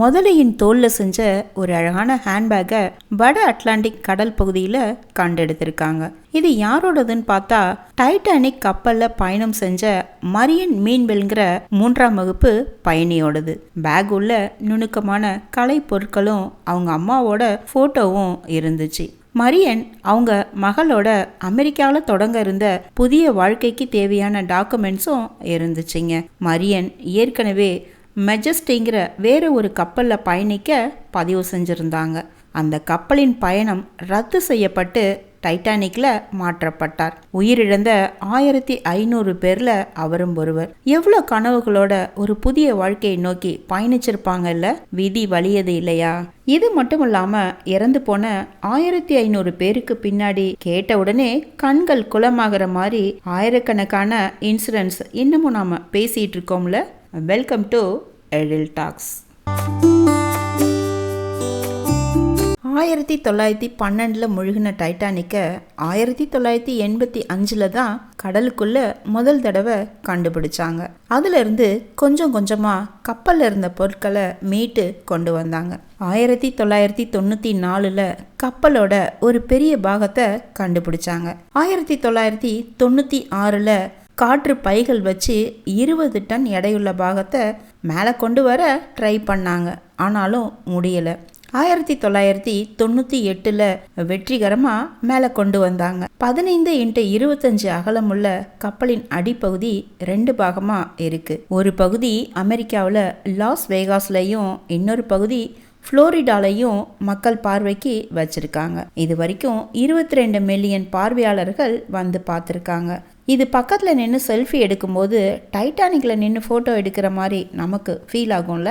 முதலையின் தோல்ல செஞ்ச ஒரு அழகான ஹேண்ட்பேக்கை வட அட்லாண்டிக் கடல் பகுதியில் கண்டெடுத்திருக்காங்க. இது யாரோடதுன்னு பார்த்தா டைட்டானிக் கப்பலில் பயணம் செஞ்ச மரியன் மீன்வெல்ங்கிற மூன்றாம் வகுப்பு பயணியோடது. பேக் உள்ள நுணுக்கமான கலை பொருட்களும் அவங்க அம்மாவோட ஃபோட்டோவும் இருந்துச்சு. மரியன் அவங்க மகளோட அமெரிக்காவில் தொடங்க இருந்த புதிய வாழ்க்கைக்கு தேவையான டாக்குமெண்ட்ஸும் இருந்துச்சுங்க. மரியன் ஏற்கனவே மெஜஸ்டிங்கிற வேறு ஒரு கப்பலில் பயணிக்க பதிவு செஞ்சுருந்தாங்க. அந்த கப்பலின் பயணம் ரத்து செய்யப்பட்டு டைட்டானிக்ல மாற்றப்பட்டார். உயிரிழந்த ஆயிரத்தி ஐநூறு பேர்ல அவரும் ஒருவர். எவ்வளோ கனவுகளோட ஒரு புதிய வாழ்க்கையை நோக்கி பயணிச்சிருப்பாங்கல்ல? விதி வலியது இல்லையா? இது மட்டும் இல்லாம இறந்து போன ஆயிரத்தி ஐநூறு பேருக்கு பின்னாடி கேட்ட உடனே கண்கள் குளமாகிற மாதிரி ஆயிரக்கணக்கான இன்சூரன்ஸ் இன்னமும் நாம பேசிட்டு இருக்கோம்ல? வெல்கம் டு எழில் டாக்ஸ் ஆயிரத்தி தொள்ளாயிரத்தி பன்னெண்டில் முழுகின டைட்டானிக்கை ஆயிரத்தி தொள்ளாயிரத்தி எண்பத்தி அஞ்சில் தான் கடலுக்குள்ள முதல் தடவை கண்டுபிடிச்சாங்க. அதிலிருந்து கொஞ்சம் கொஞ்சமாக கப்பலில் இருந்த பொருட்களை மீட்டு கொண்டு வந்தாங்க. ஆயிரத்தி தொள்ளாயிரத்தி தொண்ணூற்றி நாலில் கப்பலோட ஒரு பெரிய பாகத்தை கண்டுபிடிச்சாங்க. ஆயிரத்தி தொள்ளாயிரத்தி தொண்ணூற்றி ஆறில் காற்று பைகள் வச்சு இருபது டன் எடையுள்ள பாகத்தை மேலே கொண்டு வர ட்ரை பண்ணாங்க. ஆனாலும் முடியலை. ஆயிரத்தி தொள்ளாயிரத்தி தொண்ணூற்றி எட்டில் வெற்றிகரமாக மேலே கொண்டு வந்தாங்க. பதினைந்து இன்ட்டு இருபத்தஞ்சு அகலமுள்ள கப்பலின் அடிப்பகுதி ரெண்டு பாகமாக இருக்குது ஒரு பகுதி அமெரிக்காவில் லாஸ் வேகாஸ்லையும் இன்னொரு பகுதி ஃப்ளோரிடாலையும் மக்கள் பார்வைக்கு வச்சிருக்காங்க. இது வரைக்கும் இருபத்தி ரெண்டு மில்லியன் பார்வையாளர்கள் வந்து பார்த்துருக்காங்க. இது பக்கத்தில் நின்று செல்ஃபி எடுக்கும்போது டைட்டானிக்கில் நின்று ஃபோட்டோ எடுக்கிற மாதிரி நமக்கு ஃபீல் ஆகும்ல?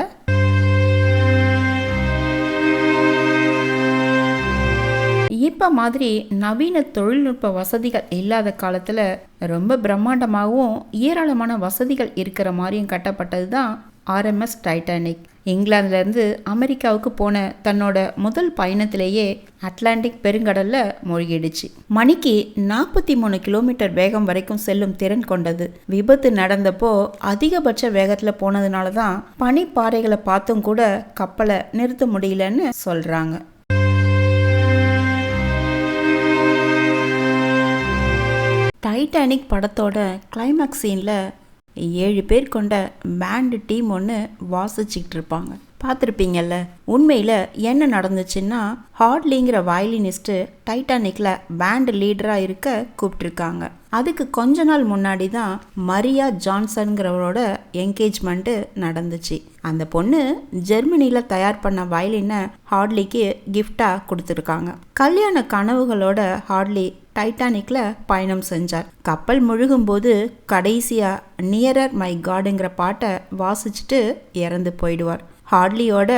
இப்போ மாதிரி நவீன தொழில்நுட்ப வசதிகள் இல்லாத காலத்தில் ரொம்ப பிரம்மாண்டமாகவும் ஏராளமான வசதிகள் இருக்கிற மாதிரியும் கட்டப்பட்டது தான் ஆர்எம்எஸ் டைட்டானிக் இங்கிலாந்துலேருந்து அமெரிக்காவுக்கு போன தன்னோட முதல் பயணத்திலேயே அட்லாண்டிக் பெருங்கடலில் மூழ்கிடுச்சு. மணிக்கு நாற்பத்தி மூணு கிலோமீட்டர் வேகம் வரைக்கும் செல்லும் திறன் கொண்டது. விபத்து நடந்தப்போ அதிகபட்ச வேகத்தில் போனதுனால தான் பனிப்பாறைகளை பார்த்தும் கூட கப்பலை நிறுத்த முடியலன்னு சொல்கிறாங்க டைட்டானிக் படத்தோட கிளைமேக்ஸ் சீனில் ஏழு பேர் கொண்ட பேண்டு டீம் ஒன்று வாசிச்சுக்கிட்டு இருப்பாங்க. பார்த்துருப்பீங்கல்ல. உண்மையில் என்ன நடந்துச்சுன்னா ஹார்ட்லிங்கிற வயலினிஸ்ட்டு டைட்டானிக்கில் பேண்டு லீடராக இருக்க கூப்பிட்ருக்காங்க அதுக்கு கொஞ்ச நாள் முன்னாடி தான் மரியா ஜான்சன்கிறவரோட என்கேஜ்மெண்ட்டு நடந்துச்சு. அந்த பொண்ணு ஜெர்மனியில் தயார் பண்ண வயலினை ஹார்ட்லிக்கு கிஃப்டாக கொடுத்துருக்காங்க. கல்யாண கனவுகளோட ஹார்ட்லி டைட்டானிக்கில் பயணம் செஞ்சார். கப்பல் முழுகும்போது கடைசியாக நியரர் மை காடுங்கிற பாட்டை வாசிச்சுட்டு இறந்து போயிடுவார். ஹார்ட்லியோட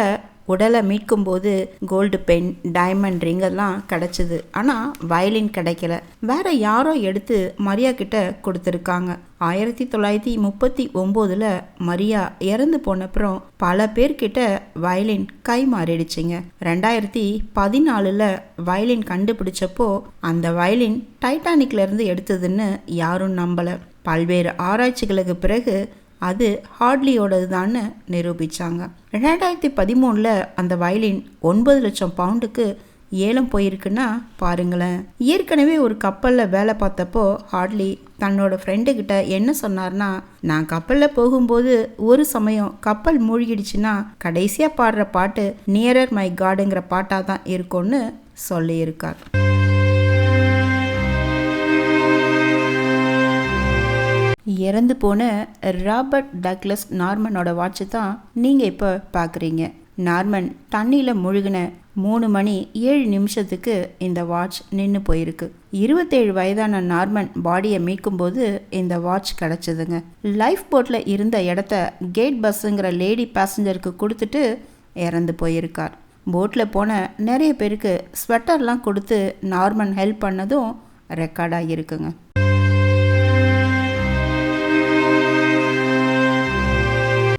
உடலை மீட்கும்போது கோல்டு பென் டைமண்ட் ரிங் எல்லாம் கிடச்சிது. ஆனால் வயலின் கிடைக்கல. வேற யாரோ எடுத்து மரியா கிட்ட கொடுத்துருக்காங்க. ஆயிரத்தி தொள்ளாயிரத்தி முப்பத்தி ஒம்போதில் மரியா இறந்து போனப்புறம் பல பேர்கிட்ட வயலின் கை மாறிடுச்சுங்க. ரெண்டாயிரத்தி பதினாலில் வயலின் கண்டுபிடிச்சப்போ அந்த வயலின் டைட்டானிக்லேருந்து எடுத்ததுன்னு யாரும் நம்பலை. பல்வேறு ஆராய்ச்சிகளுக்கு பிறகு அது ஹார்ட்லியோடது தான் நிரூபித்தாங்க ரெண்டாயிரத்தி பதிமூணில் அந்த வயலின் ஒன்பது லட்சம் பவுண்டுக்கு ஏலம் போயிருக்குன்னா பாருங்களேன். ஏற்கனவே ஒரு கப்பலில் வேலை பார்த்தப்போ ஹார்ட்லி தன்னோட ஃப்ரெண்டுக்கிட்ட என்ன சொன்னார்னா நான் கப்பலில் போகும்போது ஒரு சமயம் கப்பல் மூழ்கிடுச்சுன்னா கடைசியாக பாடுற பாட்டு நியரர் மை காடுங்கிற பாட்டாக தான் இருக்கும்னு சொல்லியிருக்கார். இறந்து போன ராபர்ட் டக்லஸ் நார்மனோட வாட்சை தான் நீங்கள் இப்போ பார்க்குறீங்க நார்மன் தண்ணியில் முழுகின மூணு மணி ஏழு நிமிஷத்துக்கு இந்த வாட்ச் நின்று போயிருக்கு. இருபத்தேழு வயதான நார்மன் பாடியை மீட்கும்போது இந்த வாட்ச் கிடச்சிதுங்க. லைஃப் போட்டில் இருந்த இடத்த கேட் பஸ்ஸுங்கிற லேடி பேசஞ்சருக்கு கொடுத்துட்டு இறந்து போயிருக்கார். போட்டில் போன நிறைய பேருக்கு ஸ்வெட்டர்லாம் கொடுத்து நார்மன் ஹெல்ப் பண்ணதும் ரெக்கார்டாக இருக்குங்க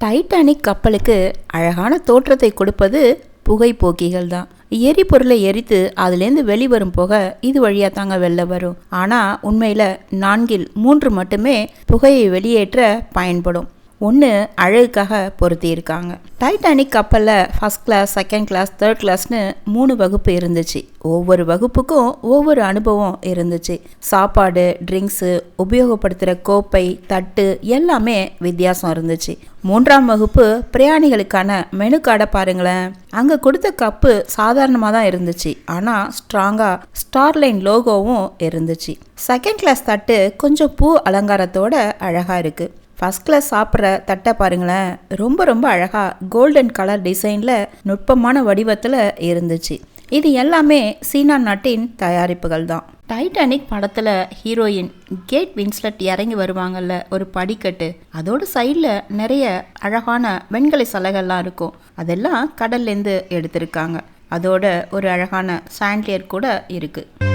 டைட்டானிக் கப்பலுக்கு அழகான தோற்றத்தை கொடுப்பது புகைப்போக்கிகள் தான். எரிபொருளை எரித்து அதுலேருந்து வெளிவரும் புகை இது வழியாக தாங்க வெளில வரும். ஆனால் உண்மையில் நான்கில் மூன்று மட்டுமே புகையை வெளியேற்ற பயன்படும். ஒன்று அழகுக்காக பொருத்தியிருக்காங்க. டைட்டானிக் கப்பலில் first class second class third கிளாஸ்னு மூணு வகுப்பு இருந்துச்சு. ஒவ்வொரு வகுப்புக்கும் ஒவ்வொரு அனுபவம் இருந்துச்சு. சாப்பாடு ட்ரிங்க்ஸு உபயோகப்படுத்துகிற கோப்பை தட்டு எல்லாமே வித்தியாசம் இருந்துச்சு. மூன்றாம் வகுப்பு பிரயாணிகளுக்கான மெனு கார்டை பாருங்களேன். அங்கே கொடுத்த கப்பு சாதாரணமாக தான் இருந்துச்சு. ஆனால் ஸ்ட்ராங்காக ஸ்டார்லைன் லோகோவும் இருந்துச்சு. செகண்ட் கிளாஸ் தட்டு கொஞ்சம் பூ அலங்காரத்தோட அழகாக இருக்குது ஃபஸ்ட் கிளாஸ் சாப்பிட்ற தட்டை பாருங்களேன். ரொம்ப ரொம்ப அழகாக கோல்டன் கலர் டிசைனில் நுட்பமான வடிவத்தில் இருந்துச்சு. இது எல்லாமே சீனா நாட்டின் தயாரிப்புகள் தான். டைட்டானிக் படத்தில் ஹீரோயின் கேட் வின்ஸ்லட் இறங்கி வருவாங்கல்ல ஒரு படிக்கட்டு. அதோட சைடில் நிறைய அழகான வெண்கலை சலகெல்லாம் இருக்கும். அதெல்லாம் கடல்லேருந்து எடுத்திருக்காங்க. அதோட ஒரு அழகான சாண்ட்லியர் கூட இருக்குது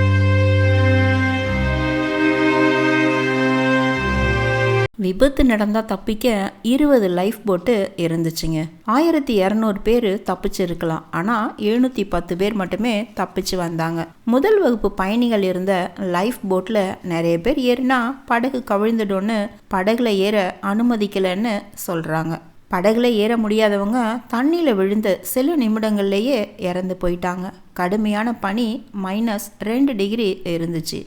விபத்து நடந்தால் தப்பிக்க இருபது லைஃப் போட்டு இருந்துச்சுங்க. ஆயிரத்தி இரநூறு பேர் தப்பிச்சிருக்கலாம். ஆனால் எழுநூற்றி பத்து பேர் மட்டுமே தப்பிச்சு வந்தாங்க. முதல் வகுப்பு பயணிகள் இருந்த லைஃப் போட்டில் நிறைய பேர் ஏறினா படகு கவிழ்ந்துடும்னு படகுல ஏற அனுமதிக்கலைன்னு சொல்கிறாங்க படகுல ஏற முடியாதவங்க தண்ணியில் விழுந்த சில நிமிடங்கள்லேயே இறந்து போயிட்டாங்க. கடுமையான பனி மைனஸ் ரெண்டு டிகிரி இருந்துச்சு.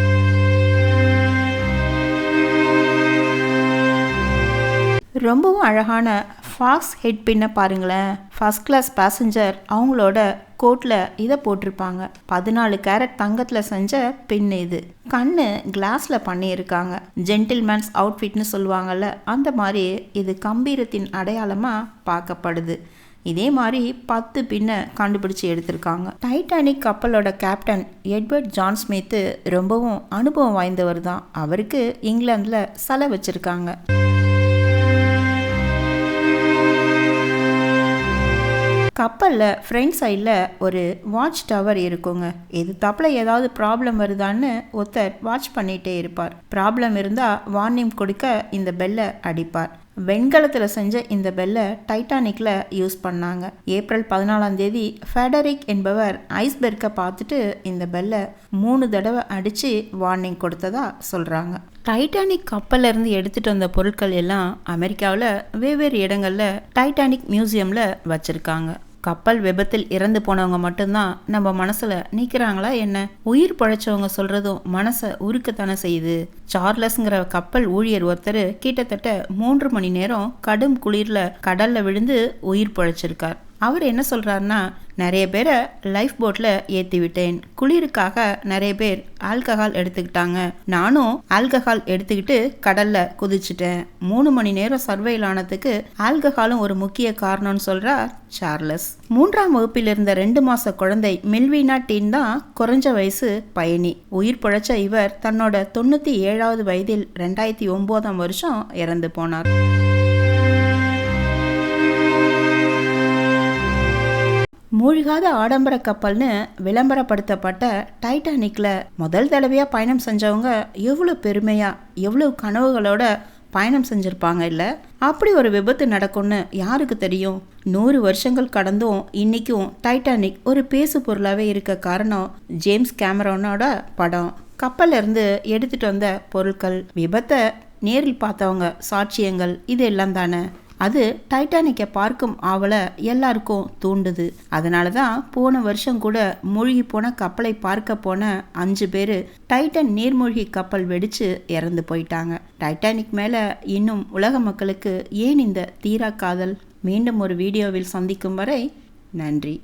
ரொம்பவும் அழகான ஃபாக்ஸ் ஹெட் பின்னை பாருங்களேன். ஃபஸ்ட் கிளாஸ் பேசஞ்சர் அவங்களோட கோட்டில் இதை போட்டிருப்பாங்க. பதினாலு கேரட் தங்கத்தில் செஞ்ச பின் இது. கண்ணு கிளாஸில் பண்ணியிருக்காங்க. ஜென்டில்மேன்ஸ் அவுட்ஃபிட்னு சொல்லுவாங்கள்ல அந்த மாதிரி இது கம்பீரத்தின் அடையாளமாக பார்க்கப்படுது. இதே மாதிரி பத்து பின்னை கண்டுபிடிச்சு எடுத்திருக்காங்க. டைட்டானிக் கப்பலோட கேப்டன் எட்வர்ட் ஜான் ஸ்மித்து ரொம்பவும் அனுபவம் வாய்ந்தவர் தான். அவருக்கு இங்கிலாந்தில் சிலை வச்சுருக்காங்க கப்பலில் ஃப்ரண்ட் சைடில் ஒரு வாட்ச் டவர் இருக்குங்க. எது தப்பில் ஏதாவது ப்ராப்ளம் வருதான்னு ஒருத்தர் வாட்ச் பண்ணிகிட்டே இருப்பார். ப்ராப்ளம் இருந்தால் வார்னிங் கொடுக்க இந்த பெல்லை அடிப்பார். வெண்கலத்தில் செஞ்ச இந்த பெல்லை டைட்டானிக்கில் யூஸ் பண்ணாங்க. ஏப்ரல் பதினாலாம் தேதி ஃபெடரிக் என்பவர் ஐஸ்பெர்க்கை பார்த்துட்டு இந்த பெல்லை மூணு தடவை அடித்து வார்னிங் கொடுத்ததா சொல்கிறாங்க டைட்டானிக் கப்பல்லேருந்து எடுத்துகிட்டு வந்த பொருட்கள் எல்லாம் அமெரிக்காவில் வெவ்வேறு இடங்களில் டைட்டானிக் மியூசியமில் வச்சுருக்காங்க. கப்பல் விபத்தில் இறந்து போனவங்க மட்டும்தான் நம்ம மனசுல நீக்கிறாங்களா என்ன? உயிர் பழைச்சவங்க சொல்றதும் மனசை உருக்கத்தானே செய்யுது. சார்லஸ்ங்கிற கப்பல் ஊழியர் ஒருத்தர் கிட்டத்தட்ட மூன்று மணி நேரம் கடும் குளிர்ல கடல்ல விழுந்து உயிர் பழைச்சிருக்கார். அவர் என்ன சொல்கிறாருன்னா நிறைய பேரை லைஃப் போட்டில் ஏற்றி விட்டேன் குளிருக்காக நிறைய பேர் ஆல்கஹால் எடுத்துக்கிட்டாங்க. நானும் ஆல்கஹால் எடுத்துக்கிட்டு கடலில் குதிச்சிட்டேன். மூணு மணி நேரம் சர்வைல் ஆனதுக்கு ஆல்கஹாலும் ஒரு முக்கிய காரணம்னு சொல்கிறார் சார்லஸ். மூன்றாம் வகுப்பில் இருந்த ரெண்டு மாச குழந்தை மில்வினா டீன் தான் குறைஞ்ச வயசு பயணி. உயிர் பிழைச்ச இவர் தன்னோட தொண்ணூற்றி ஏழாவது வயதில் ரெண்டாயிரத்தி ஒம்போதாம் வருஷம் இறந்து போனார். மூழ்காத ஆடம்பர கப்பல்னு விளம்பரப்படுத்தப்பட்ட டைட்டானிக்கில் முதல் தடவையாக பயணம் செஞ்சவங்க எவ்வளோ பெருமையாக எவ்வளோ கனவுகளோட பயணம் செஞ்சுருப்பாங்க இல்லை? அப்படி ஒரு விபத்து நடக்கும்னு யாருக்கு தெரியும்? நூறு வருஷங்கள் கடந்தும் இன்றைக்கும் டைட்டானிக் ஒரு பேசு பொருளாகவே இருக்க காரணம் ஜேம்ஸ் கேமரோனோட படம். கப்பல்லேருந்து எடுத்துகிட்டு வந்த பொருட்கள் விபத்தை நேரில் பார்த்தவங்க சாட்சியங்கள் இது எல்லாம் தானே? அது டைட்டானிக்கை பார்க்கும் ஆவலை எல்லாருக்கும் தூண்டுது. அதனால தான் போன வருஷம் கூட மூழ்கி போன கப்பலை பார்க்க போன அஞ்சு பேர் டைட்டன் நீர்மூழ்கி கப்பல் வெடிச்சு இறந்து போயிட்டாங்க. டைட்டானிக் மேலே இன்னும் உலக மக்களுக்கு ஏன் இந்த தீரா காதல்? மீண்டும் ஒரு வீடியோவில் சந்திக்கும் வரை நன்றி.